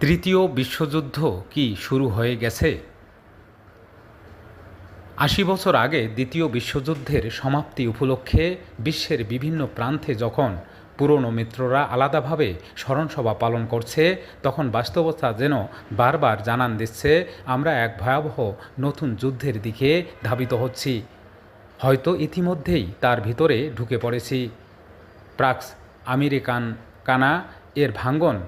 তৃতীয় বিশ্বযুদ্ধ কি শুরু হয়ে গেছে? আশি বছর আগে দ্বিতীয় বিশ্বযুদ্ধের সমাপ্তি উপলক্ষে বিশ্বের বিভিন্ন প্রান্তে যখন পুরনো মিত্ররা আলাদাভাবে স্মরণসভা পালন করছে, তখন বাস্তবতা যেন বারবার জানান দিচ্ছে, আমরা এক ভয়াবহ নতুন যুদ্ধের দিকে ধাবিত হচ্ছি। হয়তো ইতিমধ্যেই তার ভিতরে ঢুকে পড়েছি। প্রাক্স আমেরিকান কানা, এর ভাঙ্গন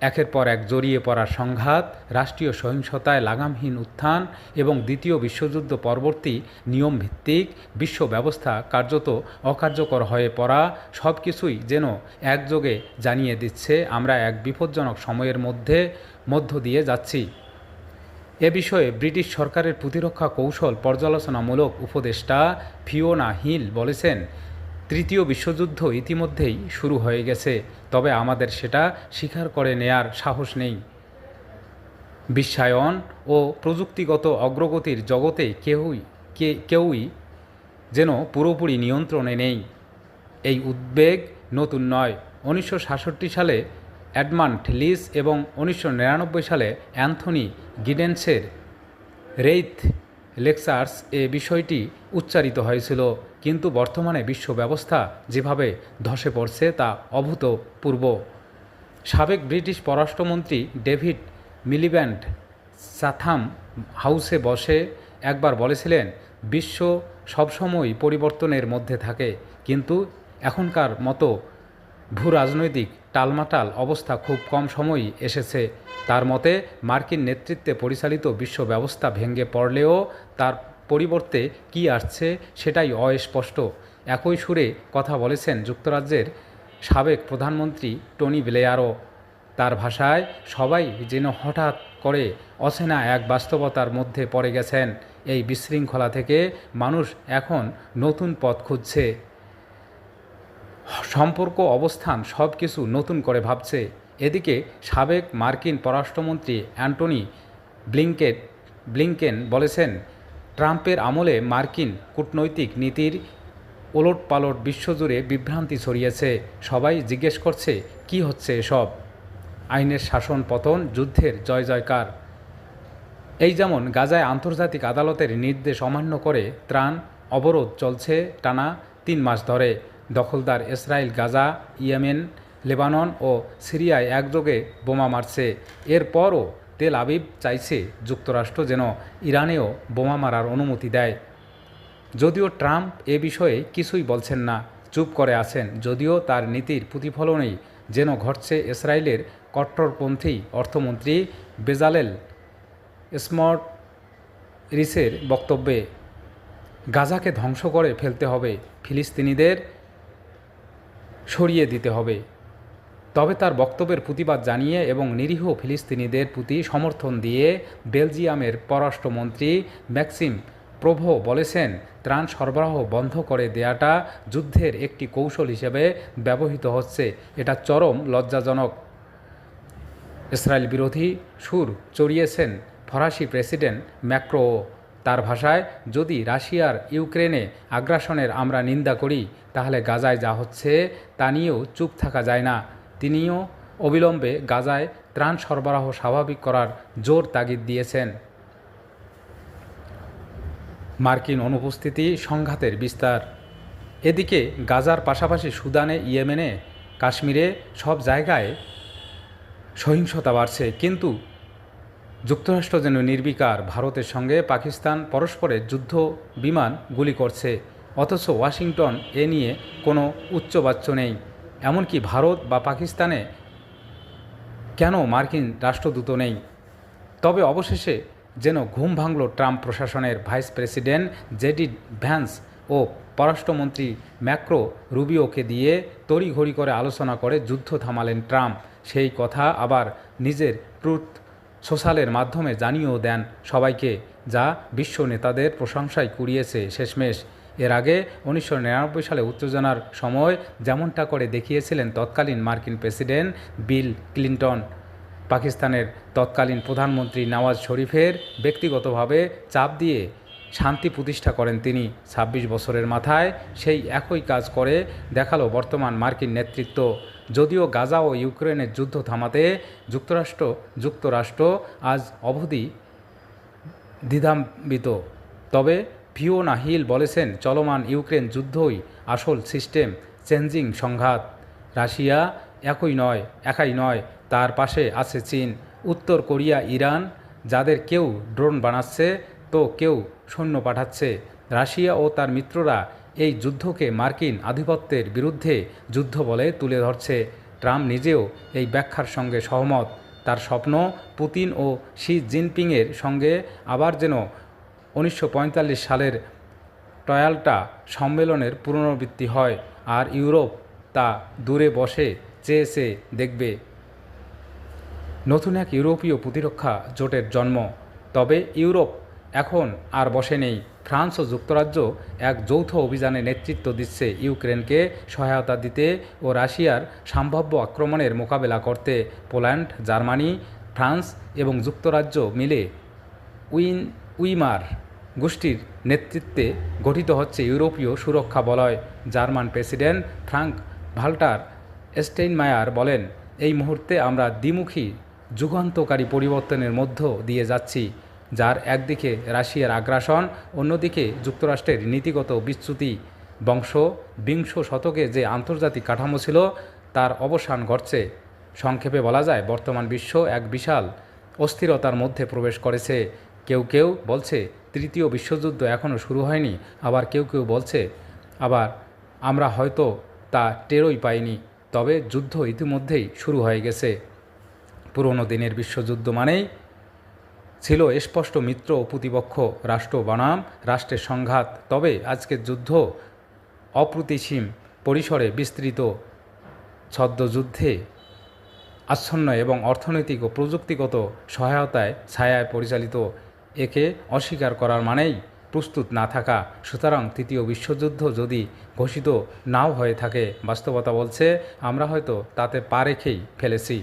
একের পর এক জড়িয়ে পড়া সংঘাত, রাষ্ট্রীয় সহিংসতায় লাগামহীন উত্থান এবং দ্বিতীয় বিশ্বযুদ্ধ পরবর্তী নিয়মভিত্তিক বিশ্ব ব্যবস্থা কার্যত অকার্যকর হয়ে পড়া সব কিছুই যেন একযোগে জানিয়ে দিচ্ছে আমরা এক বিপজ্জনক সময়ের মধ্যে, মধ্য দিয়ে যাচ্ছি। এ বিষয়ে ব্রিটিশ সরকারের প্রতিরক্ষা কৌশল পর্যালোচনামূলক উপদেষ্টা ফিওনা হিল বলেছেন তৃতীয় বিশ্বযুদ্ধ ইতিমধ্যেই শুরু হয়ে গেছে, তবে আমাদের সেটা স্বীকার করে নেয়ার সাহস নেই। বিশ্বায়ন ও প্রযুক্তিগত অগ্রগতির জগতে কেউই কেউই যেন পুরোপুরি নিয়ন্ত্রণে নেই। এই উদ্বেগ নতুন নয়। উনিশশো সালে অ্যাডমান্ড লিস এবং উনিশশো নিরানব্বই সালে অ্যান্থনি গিডেন্সের রেইথ লেকচার্স এ বিষয়টি উচ্চারিত হয়েছিল। কিন্তু বর্তমানে বিশ্ব ব্যবস্থা যেভাবে ধসে পড়ছে তা অভূতপূর্ব। সাবেক ব্রিটিশ পররাষ্ট্রমন্ত্রী ডেভিড মিলিব্যান্ড সাথাম হাউসে বসে একবার বলেছিলেন, বিশ্ব সবসময় পরিবর্তনের মধ্যে থাকে, কিন্তু এখনকার মতো ভূ রাজনৈতিক টালমাটাল অবস্থা খুব কম সময়ই এসেছে। তার মতে, মার্কিন নেতৃত্বে পরিচালিত বিশ্ব ব্যবস্থা ভেঙে পড়লেও তার পরিবর্তে কি আসছে সেটাই অস্পষ্ট। একই সুরে কথা বলেছেন যুক্তরাজ্যের সাবেক প্রধানমন্ত্রী টনি ব্লেয়ারও। তার ভাষায় সবাই যেন হঠাৎ করে অচেনা এক বাস্তবতার মধ্যে পড়ে গেছেন। এই বিশৃঙ্খলা থেকে মানুষ এখন নতুন পথ খুঁজছে। সম্পর্ক, অবস্থান সব কিছু নতুন করে ভাবছে। এদিকে সাবেক মার্কিন পররাষ্ট্রমন্ত্রী অ্যান্টনি ব্লিংকেট ব্লিংকেন বলেছেন ট্রাম্পের আমলে মার্কিন কূটনৈতিক নীতির ওলটপালট বিশ্বজুড়ে বিভ্রান্তি ছড়িয়েছে। সবাই জিজ্ঞেস করছে, কি হচ্ছে এসব? আইনের শাসন পতন, যুদ্ধের জয় জয়কার। এই যেমন গাজায় আন্তর্জাতিক আদালতের নির্দেশ অমান্য করে ত্রাণ অবরোধ চলছে টানা তিন মাস ধরে। দখলদার ইসরায়েল গাজা, ইয়েমেন, লেবানন ও সিরিয়ায় একযোগে বোমা মারছে। এরপরও তেল আবিব চাইছে যুক্তরাষ্ট্র যেন ইরানেও বোমা মারার অনুমতি দেয়। যদিও ট্রাম্প এ বিষয়ে কিছুই বলছেন না, চুপ করে আছেন। যদিও তার নীতির প্রতিফলনেই যেন ঘটছে ইসরায়েলের কট্টরপন্থী অর্থমন্ত্রী বেজালেল স্মট রিসের বক্তব্যে, গাজাকে ধ্বংস করে ফেলতে হবে, ফিলিস্তিনিদের সরিয়ে দিতে হবে। তবে তার বক্তব্যের প্রতিবাদ জানিয়ে এবং নিরীহ ফিলিস্তিনিদের প্রতি সমর্থন দিয়ে বেলজিয়ামের পররাষ্ট্রমন্ত্রী ম্যাক্সিম প্রভো বলেছেন, ত্রাণ সরবরাহ বন্ধ করে দেয়াটা যুদ্ধের একটি কৌশল হিসেবে ব্যবহৃত হচ্ছে। এটা চরম লজ্জাজনক। ইসরায়েল বিরোধী সুর চড়িয়েছেন ফরাসি প্রেসিডেন্ট ম্যাক্রো। তার ভাষায়, যদি রাশিয়ার ইউক্রেনে আগ্রাসনের আমরা নিন্দা করি, তাহলে গাজায় যা হচ্ছে তা নিয়েও চুপ থাকা যায় না। তিনিও অবিলম্বে গাজায় ত্রাণ সরবরাহ স্বাভাবিক করার জোর তাগিদ দিয়েছেন। মার্কিন অনুপস্থিতি সংঘাতের বিস্তার। এদিকে গাজার পাশাপাশি সুদানে, ইয়েমেনে, কাশ্মীরে সব জায়গায় সহিংসতা বাড়ছে, কিন্তু যুক্তরাষ্ট্র যেন নির্বিকার, ভারতের সঙ্গে পাকিস্তান পরস্পরের যুদ্ধ বিমান গুলি করছে, অথচ ওয়াশিংটন এ নিয়ে কোনো উচ্চবাচ্য নেই। এমনকি ভারত বা পাকিস্তানে কেন মার্কিন রাষ্ট্রদূত নেই? তবে অবশেষে যেন ঘুম ভাঙল ট্রাম্প প্রশাসনের ভাইস প্রেসিডেন্ট জেডি ভ্যান্স ও পররাষ্ট্রমন্ত্রী ম্যাক্রো রুবিওকে দিয়ে তড়িঘড়ি করে আলোচনা করে যুদ্ধ থামালেন ট্রাম্প। সেই কথা আবার নিজের ট্রুথ সোশ্যালের মাধ্যমে জানিয়েও দেন সবাইকে, যা বিশ্ব নেতাদের প্রশংসায় কুড়িয়েছে শেষমেশ। এর আগে উনিশশো নিরানব্বই সালে উত্তেজনার সময় যেমনটা করে দেখিয়েছিলেন তৎকালীন মার্কিন প্রেসিডেন্ট বিল ক্লিন্টন। পাকিস্তানের তৎকালীন প্রধানমন্ত্রী নওয়াজ শরীফের ব্যক্তিগতভাবে চাপ দিয়ে শান্তি প্রতিষ্ঠা করেন তিনি। ২৬ বছরের মাথায় সেই একই কাজ করে দেখাল বর্তমান মার্কিন নেতৃত্ব। যদিও গাজা ও ইউক্রেনের যুদ্ধ থামাতে যুক্তরাষ্ট্র যুক্তরাষ্ট্র আজ অবধি দ্বিধাম্বিত তবে ফিওনা হিল বলেছেন, চলমান ইউক্রেন যুদ্ধই আসল সিস্টেম, চেঞ্জিং সংঘাত। রাশিয়া একই নয়, একাই নয়, তার পাশে আছে চীন, উত্তর কোরিয়া, ইরান, যাদের কেউ ড্রোন বানাচ্ছে তো কেউ সৈন্য পাঠাচ্ছে। রাশিয়া ও তার মিত্ররা এই যুদ্ধকে মার্কিন আধিপত্যের বিরুদ্ধে যুদ্ধ বলে তুলে ধরছে। ট্রাম্প নিজেও এই ব্যাখ্যার সঙ্গে সহমত। তার স্বপ্ন পুতিন ও শি জিনপিংয়ের সঙ্গে আবার যেন উনিশশো পঁয়তাল্লিশ সালের টয়ালটা সম্মেলনের পুনরাবৃত্তি হয় আর ইউরোপ তা দূরে বসে চেয়েছে দেখবে। নতুন এক ইউরোপীয় প্রতিরক্ষা জোটের জন্ম। তবে ইউরোপ এখন আর বসে নেই। ফ্রান্স ও যুক্তরাজ্য এক যৌথ অভিযানে নেতৃত্ব দিচ্ছে ইউক্রেনকে সহায়তা দিতে ও রাশিয়ার সম্ভাব্য আক্রমণের মোকাবেলা করতে। পোল্যান্ড, জার্মানি, ফ্রান্স এবং যুক্তরাজ্য মিলে উইন, উইমার গোষ্ঠীর নেতৃত্বে গঠিত হচ্ছে ইউরোপীয় সুরক্ষা বলয়। German president Frank Walter Steinmeier বলেন, এই মুহূর্তে আমরা দ্বিমুখী, যুগান্তকারী পরিবর্তনের মধ্য দিয়ে যাচ্ছি, যার একদিকে রাশিয়ার আগ্রাসন, অন্যদিকে যুক্তরাষ্ট্রের নীতিগত বিচ্যুতি। বংশ, বিংশ শতকে যে আন্তর্জাতিক কাঠামো ছিল, তার অবসান ঘটছে। সংক্ষেপে বলা যায়, বর্তমান বিশ্ব এক বিশাল অস্থিরতার মধ্যে প্রবেশ করেছে। কেউ কেউ বলছে তৃতীয় বিশ্বযুদ্ধ এখনও শুরু হয়নি, আবার কেউ কেউ বলছে, আবার আমরা হয়তো তা টেরই পাইনি, তবে যুদ্ধ ইতিমধ্যেই শুরু হয়ে গেছে। পুরনো দিনের বিশ্বযুদ্ধ মানেই ছিল স্পষ্ট মিত্র ও প্রতিপক্ষ রাষ্ট্র বনাম, রাষ্ট্রের সংঘাত, তবে আজকের যুদ্ধ অপ্রতিসীম পরিসরে বিস্তৃত ছদ্মযুদ্ধে আচ্ছন্ন এবং অর্থনৈতিক ও প্রযুক্তিগত সহায়তায় ছায়ায় পরিচালিত একে অস্বীকার করার মানেই প্রস্তুত না থাকা। সুতরাং তৃতীয় বিশ্বযুদ্ধ যদি ঘোষিত নাও হয়ে থাকে, বাস্তবতা বলছে, আমরা হয়তো তাতে পা রেখেই ফেলেছি।